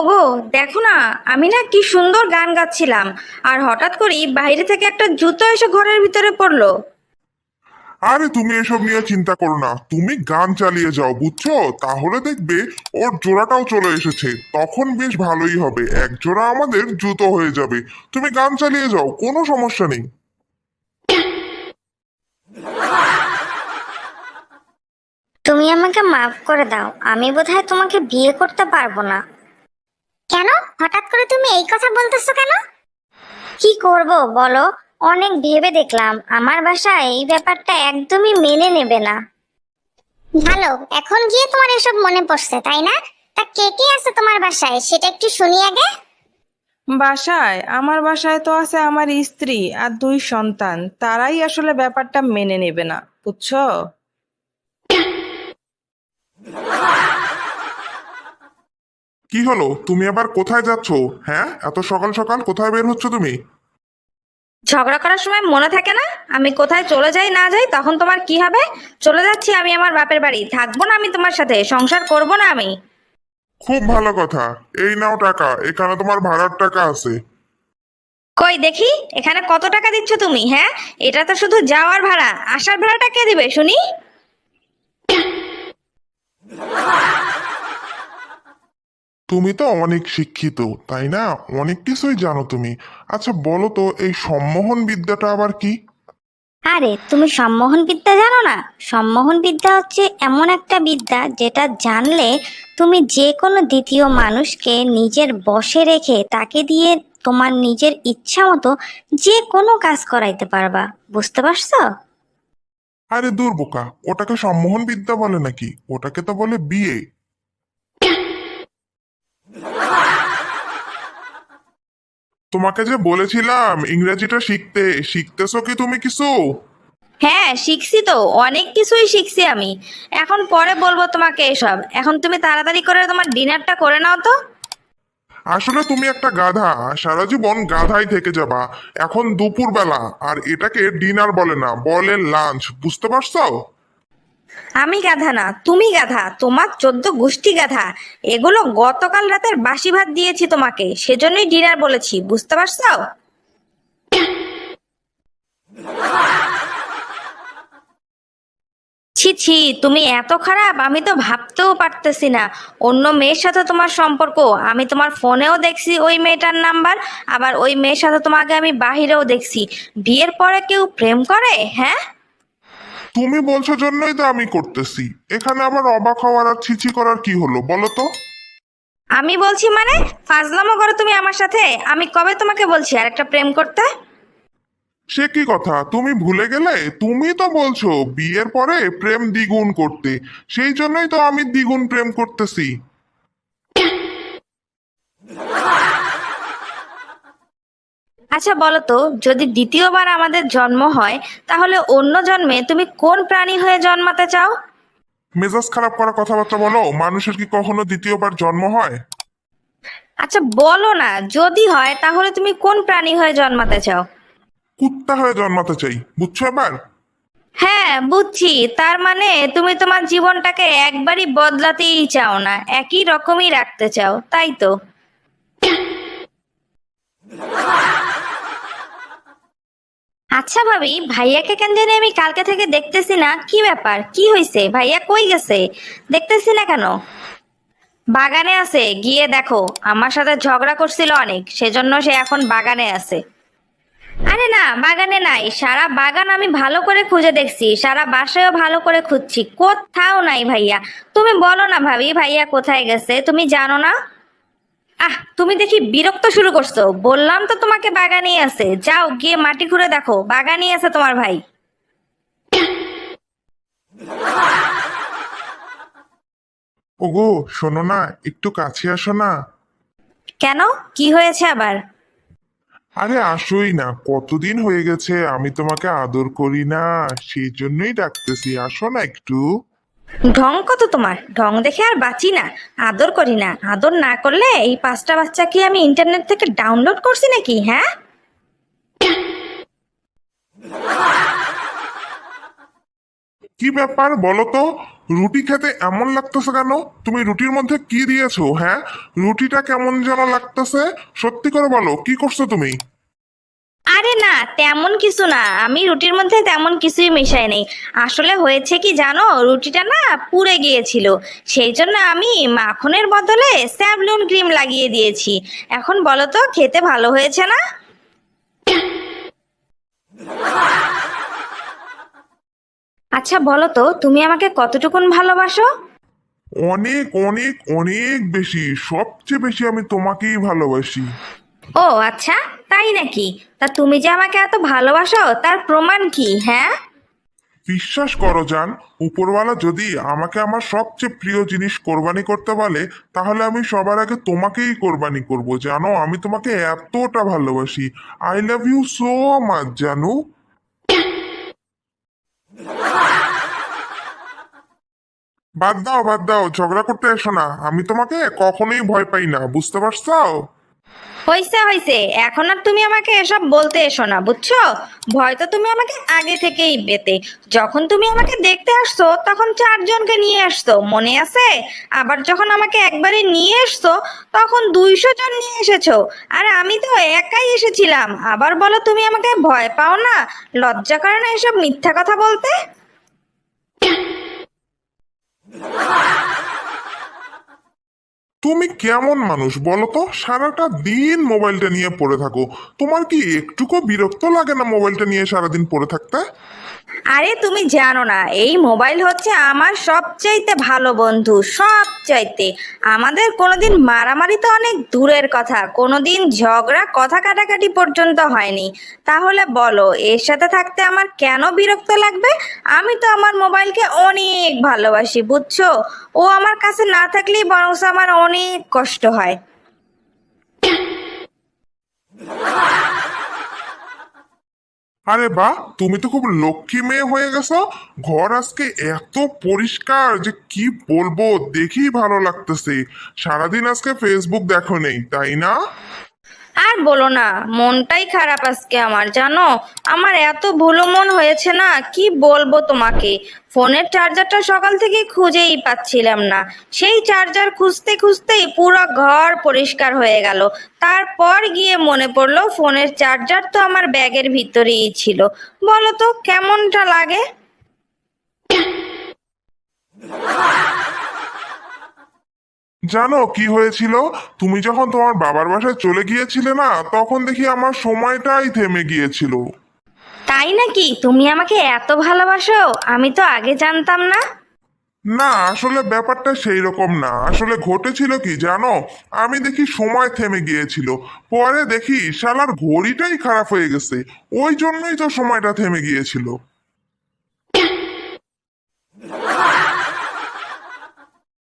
ওগো দেখো না আমি না কি সুন্দর গান গাচ্ছিলাম। আর হঠাৎ করেই বাইরে থেকে একটা জুতো এসে ঘরের ভিতরে পড়ল। আরে তুমি এসব নিয়ে চিন্তা করো না। তুমি গান চালিয়ে যাও বুঝছ? তাহলে দেখবে ওর জোড়াটাও চলে এসেছে। তখন বেশ ভালোই হবে। এক জোড়া আমাদের জুতো হয়ে যাবে। তুমি গান চালিয়ে যাও কোনো সমস্যা নেই। তুমি আমাকে মাফ করে দাও। আমি বোধহয় তোমাকে বিয়ে করতে পারব না। কেন? হঠাৎ করে তুমি এই কথা বলতেছো কেন? কি করব বলো? অনেক ভেবে দেখলাম। আমার বাসায় এই ব্যাপারটা একদমই মেনে নেবে না। ভালো, এখন গিয়ে তোমার এসব মনে পড়ছে, তাই না? তা কে কে আছে তোমার বাসায়? সেটা একটু শুনি আগে। বাসায়? আমার বাসায় তো আছে আমার স্ত্রী আর দুই সন্তান। তারাই আসলে ব্যাপারটা মেনে নেবে না, বুঝছ? কি হলো? তুমি আবার কোথায় যাচ্ছ? হ্যাঁ? এত সকাল সকাল কোথায় বের হচ্ছ তুমি? ঝগড়া করার সময় মনে থাকে না? আমি কোথায় চলে যাই না যাই তখন তোমার কি হবে? চলে যাচ্ছি আমি আমার বাপের বাড়ি। থাকব না আমি তোমার সাথে সংসার করব না আমি। খুব ভালো কথা। এই নাও টাকা এখানে তোমার ভাড়ার টাকা আছে। কই দেখি এখানে কত টাকা দিচ্ছ তুমি হ্যাঁ? এটা তো শুধু যাওয়ার ভাড়া। আসার ভাড়াটা কে দিবে শুনি? তুমি তো অনেক শিক্ষিত তাই না? অনেক কিছুই জানো তুমি। আচ্ছা বলো তো এই সম্মোহন বিদ্যাটা আবার কি? আরে তুমি সম্মোহন বিদ্যা জানো না? সম্মোহন বিদ্যা হচ্ছে এমন একটা বিদ্যা যেটা জানলে তুমি যে কোনো দ্বিতীয় মানুষকে নিজের বশে রেখে তাকে দিয়ে তোমার নিজের ইচ্ছা মতো যে কোনো কাজ করাইতে পারবা। বুঝতে পারছ? আরে দূর বোকা ওটাকে সম্মোহন বিদ্যা বলে নাকি? ওটাকে তো বলে বিয়ে। তোমাকে যে বলেছিলাম ইংরেজিটা শিখতে শিখতেছো কি তুমি কিছু? হ্যাঁ শিখছি তো অনেক কিছুই শিখছি আমি। এখন পরে বলব তোমাকে এসব। এখন তুমি তাড়াতাড়ি করে তোমার ডিনারটা করে নাও তো। আসলে তুমি একটা গাধা সারা জীবন গাধাই থেকে যাবা। এখন দুপুর বেলা আর এটাকে ডিনার বলে না বলে লাঞ্চ বুঝতে পারছ? আমি গাধা না, তুমি গাধা, তোমার চোদ্দ গোষ্ঠী গাধা। এগুলো গতকাল রাতের বাসি ভাত দিয়েছি তোমাকে, সেজন্যই ডিনার বলেছি, বুঝতে পারছ? ছি ছি, তুমি এত খারাপ, আমি তো ভাবতেও পারতেছি না। অন্য মেয়ের সাথে তোমার সম্পর্ক, আমি তোমার ফোনেও দেখছি ওই মেয়েটার নাম্বার, আবার ওই মেয়ের সাথে তোমাকে আমি বাহিরেও দেখছি। বিয়ের পরে কেউ প্রেম করে হ্যাঁ? তুমি বলছো জন্যই তো আমি করতেছি। এখানে আবার অবাক হওয়ার আর ছিছি করার কি হলো বলো তো? আমি বলছি মানে? ফাজলামো করো তুমি আমার সাথে? আমি কবে তোমাকে বলছি আর একটা প্রেম করতে? সে কি কথা? তুমি ভুলে গেলে? তুমি তো বলছো বিয়ের পরে প্রেম দ্বিগুণ করতে। সেই জন্যই তো আমি দ্বিগুণ প্রেম করতেছি। আচ্ছা বলো তো যদি দ্বিতীয়বার আমাদের জন্ম হয় তাহলে অন্য জন্মে তুমি কোন প্রাণী হয়ে জন্মাতে চাও? মেজাজ খারাপ করা কথাবার্তা বলো মানুষের কি কখনো দ্বিতীয়বার জন্ম হয়? আচ্ছা বলো না যদি হয় তাহলে তুমি কোন প্রাণী হয়ে জন্মাতে চাও? কুত্তা হয়ে জন্মাতে চাই বুঝছ এবার? হ্যাঁ বুঝছি তার মানে তুমি তোমার জীবনটাকে একবারই বদলাতেই চাও না একই রকমই রাখতে চাও তাই তো? আচ্ছা ভাবি, ভাইয়াকে কেন জানি আমি কালকে থেকে দেখতেছি না। কি ব্যাপার? কি হয়েছে ভাইয়া কই গেছে? দেখতেছি না কেন? বাগানে আছে, গিয়ে দেখো। আমার সাথে ঝগড়া করছিল অনেক, সেজন্য সে এখন বাগানে আছে। আরে না, বাগানে নাই। সারা বাগান আমি ভালো করে খুঁজে দেখছি। সারা বাসায়ও ভালো করে খুঁজছি। কোথাও নাই ভাইয়া। তুমি বলো না ভাবি, ভাইয়া কোথায় গেছে? তুমি জানো না? আহ তুমি দেখি বিরক্ত শুরু করছ। বললাম তো তোমাকে বাগানেই আছে। যাও গিয়ে মাটি খুঁড়ে দেখো। বাগানেই আছে তোমার ভাই। ওগো শোনো না একটু কাছে আসো না। কেন? কি হয়েছে আবার? আরে আসোই না। কতদিন হয়ে গেছে আমি তোমাকে আদর করি না সেই জন্যই ডাকতেছি। আসো না একটু। ঢং কত তোমার? ঢং দেখে আর বাঁচি না, আদর করি না। আদর না করলে এই পাঁচটা বাচ্চা কি আমি ইন্টারনেট থেকে ডাউনলোড করছি নাকি হ্যাঁ? কি ব্যাপার বলো তো? রুটি খেতে এমন লাগতেছে কেন? তুমি রুটির মধ্যে কি দিয়েছ হ্যাঁ? রুটিটা কেমন যেন লাগতেছে? সত্যি করে বলো, কি করছ তুমি? আরে না, তেমন কিছু না। আমি রুটির মধ্যে তেমন কিছুই মিশাই নেই। আসলে হয়েছে কি জানো, রুটিটা না পুড়ে গিয়েছিল। সেই জন্য আমি মাখনের বদলে স্যাভলুন ক্রিম লাগিয়ে দিয়েছি। এখন বলো তো, খেতে ভালো হয়েছে না? আচ্ছা বলো তো, তুমি আমাকে কতটুকুন ভালোবাসো? অনেক অনেক অনেক বেশি। সবচেয়ে বেশি আমি তোমাকেই ভালোবাসি। ও আচ্ছা তাই নাকি? তা তুমি যে আমাকে এত ভালোবাসো, তার প্রমাণ কি হ্যাঁ? বিশ্বাস করো, জান, উপরওয়ালা যদি আমাকে আমার সবচেয়ে প্রিয় জিনিস কোরবানি করতে বলে, তাহলে আমি সবার আগে তোমাকেই কোরবানি করব, জানো? আমি তোমাকে এতটা ভালোবাসি। I love you so much জানু। বাদ দাও বাদ দাও, ঝগড়া করতে এসো না। আমি তোমাকে কখনোই ভয় পাই না, বুঝতে পারছ? হয়েছে হয়েছে এখন আর তুমি আমাকে এসব বলতে এসো না, বুঝছ? ভয় তো তুমি আমাকে আগে থেকেই পেতে। যখন তুমি আমাকে দেখতে আসছো, তখন চারজনকে নিয়ে আসছো, মনে আছে? আবার যখন আমাকে একবারে নিয়ে এসছো, তখন দুইশো জন নিয়ে এসেছ। আর আমি তো একাই এসেছিলাম। আবার বলো তুমি আমাকে ভয় পাও না? লজ্জা করে না এসব মিথ্যা কথা বলতে? তুমি কেমন মানুষ বলো তো? সারাটা দিন মোবাইলটা নিয়ে পড়ে থাকো। তোমার কি একটুকু বিরক্ত লাগে না মোবাইলটা নিয়ে সারাদিন পড়ে থাকতে? আরে তুমি জানো না, এই মোবাইল হচ্ছে আমার সবচাইতে ভালো বন্ধু, সবচাইতে। আমাদের কোনোদিন মারামারি তো অনেক দূরের কথা, কোনোদিন ঝগড়া, কথা কাটাকাটি পর্যন্ত হয়নি। তাহলে বলো, এর সাথে থাকতে আমার কেন বিরক্ত লাগবে? আমি তো আমার মোবাইলকে অনেক ভালোবাসি, বুঝছ? ও আমার কাছে না থাকলেই বরং আমার অনেক কষ্ট হয়। আরে বা, তুমি তো খুব লক্ষ্মী মেয়ে হয়ে গেছো। ঘর আজকে এত পরিষ্কার যে কি বলব, দেখেই ভালো লাগতেছে। সারাদিন আজকে ফেসবুক দেখো নেই, তাই না? আর বলো না, মনটাই খারাপ আজকে আমার, জানো? আমার এত ভুলো মন হয়েছে না, কি বলব তোমাকে? ফোনের চার্জারটা সকাল থেকে খুঁজেই পাচ্ছিলাম না। সেই চার্জার খুঁজতে খুঁজতেই পুরো ঘর পরিষ্কার হয়ে গেল। তারপর গিয়ে মনে পড়ল, ফোনের চার্জার তো আমার ব্যাগের ভিতরেই ছিল। বলো তো, কেমনটা লাগে? জানো কি হয়েছিল? তুমি যখন তোমার বাবার বাসায় চলে গিয়েছিলে না তখন দেখি আমার সময়টাই থেমে গিয়েছিল। তাই নাকি? তুমি আমাকে এত ভালোবাসো আমি তো আগে জানতাম না। না আসলে ব্যাপারটা সেই রকম না। আসলে ঘটেছিল কি জানো? আমি দেখি সময় থেমে গিয়েছিল। পরে দেখি শালার ঘড়িটাই খারাপ হয়ে গেছে। ওই জন্যই তো সময়টা থেমে গিয়েছিল।